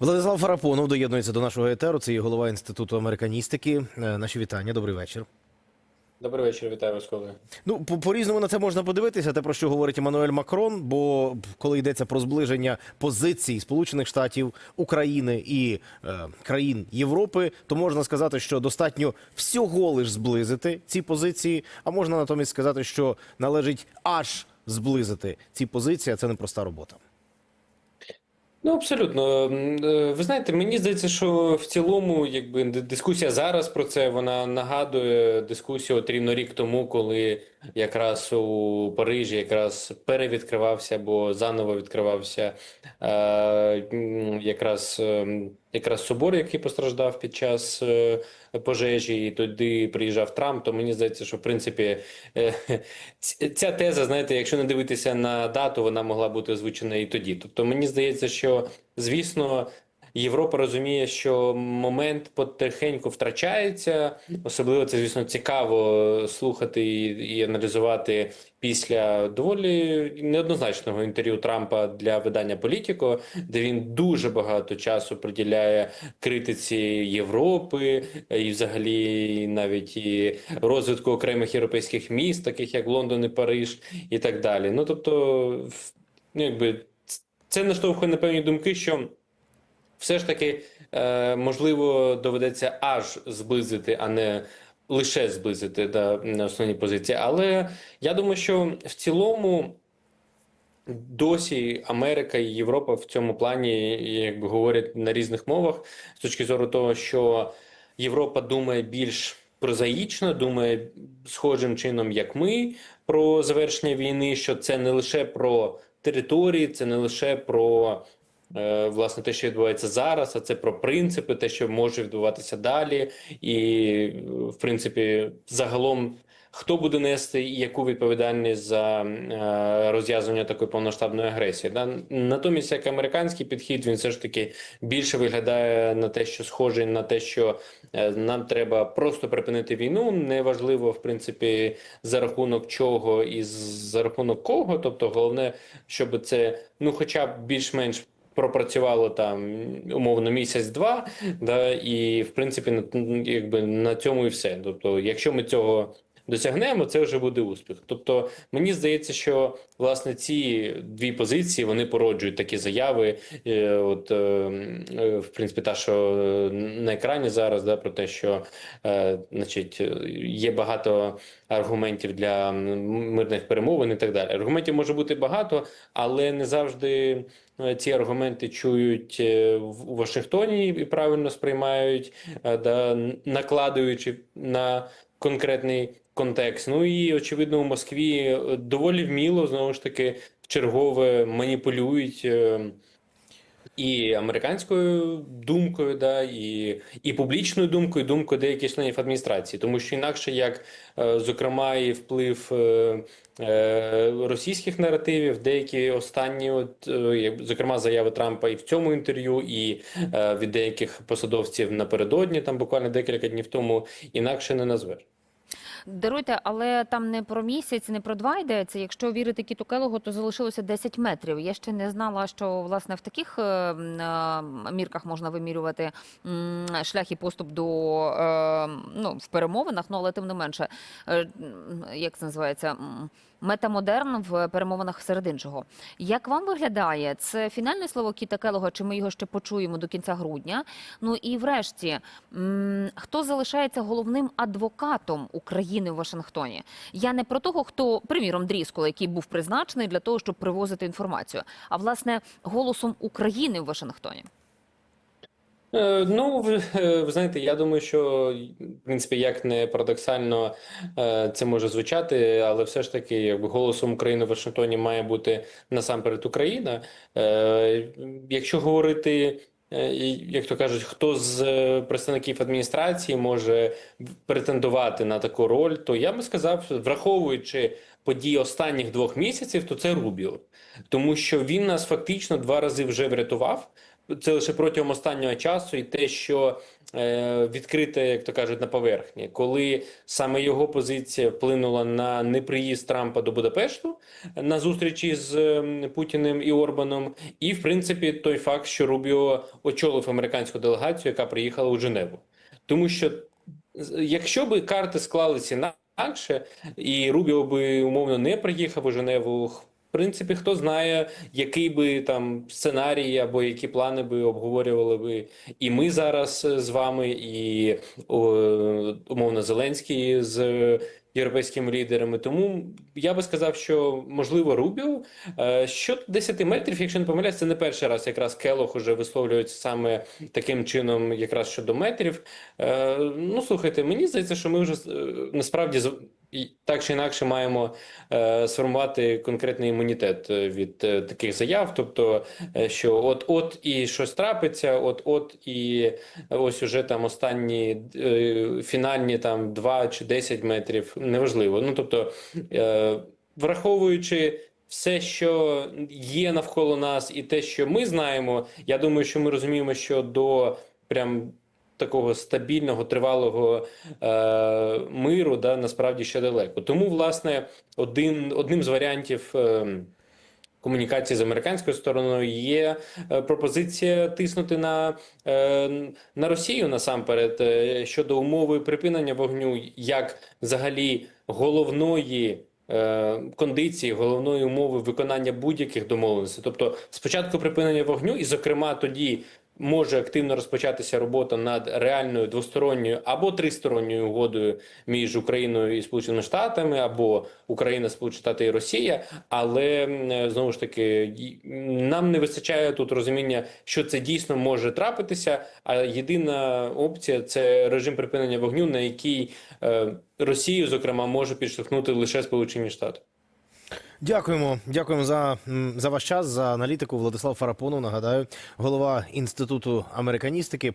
Владислав Фарапонов доєднується до нашого етеру. Це є голова інституту американістики. Е, Наші вітання. Добрий вечір. Добрий вечір, вітаю вас, колеги. Ну по, по-різному на це можна подивитися. Те про що говорить Еммануель Макрон. Бо коли йдеться про зближення позицій Сполучених Штатів, України і е, країн Європи, то можна сказати, що достатньо всього лиш зблизити ці позиції. А можна натомість сказати, що належить аж зблизити ці позиції. а Це непроста робота. Ну, абсолютно. Е, Ви знаєте, мені здається, що в цілому, якби дискусія зараз про це, вона нагадує дискусію от рівно рік тому, коли якраз у Парижі якраз перевідкривався або заново відкривався е, якраз, ем, якраз собор, який постраждав під час е, пожежі, і туди приїжджав Трамп. То мені здається, що в принципі е, ця теза, знаєте, якщо не дивитися на дату, вона могла бути озвучена і тоді. Тобто, мені здається, що звісно. Європа розуміє, що момент потихеньку втрачається. Особливо це, звісно, цікаво слухати і, і аналізувати після доволі неоднозначного інтерв'ю Трампа для видання Політіко, де він дуже багато часу приділяє критиці Європи і, взагалі, навіть і розвитку окремих європейських міст, таких як Лондон і Париж, і так далі. Ну тобто, ну якби це наштовхує на певні думки, що. Все ж таки, е, можливо, доведеться аж зблизити, а не лише зблизити да, основні позиції. Але я думаю, що в цілому досі Америка і Європа в цьому плані якби говорять на різних мовах з точки зору того, що Європа думає більш прозаїчно, думає схожим чином, як ми, про завершення війни, що це не лише про території, це не лише про. Е, Власне, те, що відбувається зараз, а це про принципи, те, що може відбуватися далі, і в принципі, загалом, хто буде нести яку відповідальність за е, розв'язування такої повноштабної агресії. Да? Натомість, як американський підхід, він все ж таки більше виглядає на те, що схожий на те, що е, нам треба просто припинити війну. Неважливо, в принципі, за рахунок чого і за рахунок кого. Тобто, головне, щоб це ну, хоча б більш-менш пропрацювало там умовно місяць-два, да, і в принципі на, якби на цьому і все. Тобто, якщо ми цього досягнемо, це вже буде успіх. Тобто, мені здається, що власне ці дві позиції вони породжують такі заяви. Е, От, е, е, в принципі, та, що на екрані зараз, да, про те, що значить, є багато аргументів для мирних перемовин і так далі. Аргументів може бути багато, але не завжди ці аргументи чують е, в- Вашингтоні і правильно сприймають, е, да, накладуючи на конкретний контекст. Ну і очевидно, у Москві е, доволі вміло знову ж таки чергове маніпулюють. І американською думкою, да, і, і публічною думкою, і думкою деяких членів адміністрації, тому що інакше як, е, зокрема, і вплив е, е, російських наративів, деякі останні, от, зокрема, заяви Трампа і в цьому інтерв'ю, і від деяких посадовців напередодні, там буквально декілька днів тому, інакше не назвеш. Даруйте, але там не про місяць, не про два йдеться. Якщо вірити Кіту Келогу, то залишилося 10 метрів. Я ще не знала, що власне в таких е, е, мірках можна вимірювати шлях і поступ до е, ну, в перемовинах. Ну але тим не менше, е, як це називається? Метамодерн в перемовинах серед іншого. Як вам виглядає це фінальне слово Кіта Келога? Чи ми його ще почуємо до кінця грудня? Ну і врешті, хто залишається головним адвокатом України в Вашингтоні? Я не про того, хто, приміром, Дріскола, який був призначений для того, щоб привозити інформацію, а власне голосом України в Вашингтоні. Е, Ну, ви, е, ви знаєте, я думаю, що в принципі, як не парадоксально е, це може звучати, але все ж таки, якби голосом України в Вашингтоні має бути насамперед Україна. Якщо говорити, як то кажуть, хто з представників адміністрації може претендувати на таку роль, то я би сказав, враховуючи події останніх двох місяців, то це Рубіо, тому що він нас фактично два рази вже врятував. Це лише протягом останнього часу, і те, що е, відкрите, як то кажуть, на поверхні, коли саме його позиція вплинула на неприїзд Трампа до Будапешту на зустрічі з ем, Путіним і Орбаном, і в принципі той факт, що Рубіо очолив американську делегацію, яка приїхала у Женеву, тому що якщо би карти склалися інакше, і Рубіо би умовно не приїхав у Женеву. Принципі, хто знає, який би там сценарій або які плани би обговорювали би і ми зараз е, з вами, і умовно Зеленський з європейськими лідерами. Тому я би сказав, що можливо Рубіо. Е, Щодо 10 метрів, якщо не помиляюсь, це не перший раз якраз Келох уже висловлюється саме таким чином, якраз щодо метрів. Е, Ну слухайте, мені здається, що ми вже насправді і так чи інакше маємо е, сформувати конкретний імунітет е, від е, таких заяв. Тобто, е, що от-от і щось трапиться, от-от і ось уже там останні е, фінальні там 2 чи 10 метрів, неважливо. Ну тобто, е, враховуючи. Все, що є навколо нас, і те, що ми знаємо, я думаю, що ми розуміємо, що до прям такого стабільного, тривалого е, миру, да, насправді ще далеко. Тому, власне, один, одним з варіантів. Е, Комунікації з американською стороною є е, пропозиція тиснути на, е, на Росію насамперед е, щодо умови припинення вогню, як взагалі головної кондиції, головної умови виконання будь-яких домовленостей. Тобто, спочатку припинення вогню, і, зокрема, тоді може активно розпочатися робота над реальною двосторонньою або тристоронньою угодою між Україною і Сполученими Штатами, або Україна, Сполучені Штати і Росія. Але знову ж таки, нам не вистачає тут розуміння, що це дійсно може трапитися. А єдина опція це режим припинення вогню, на який е, Росію, зокрема, може підштовхнути лише Сполучені Штати. Дякуємо, дякуємо за, за ваш час, за аналітику. Владислав Фарапонов, нагадаю, голова інституту американістики.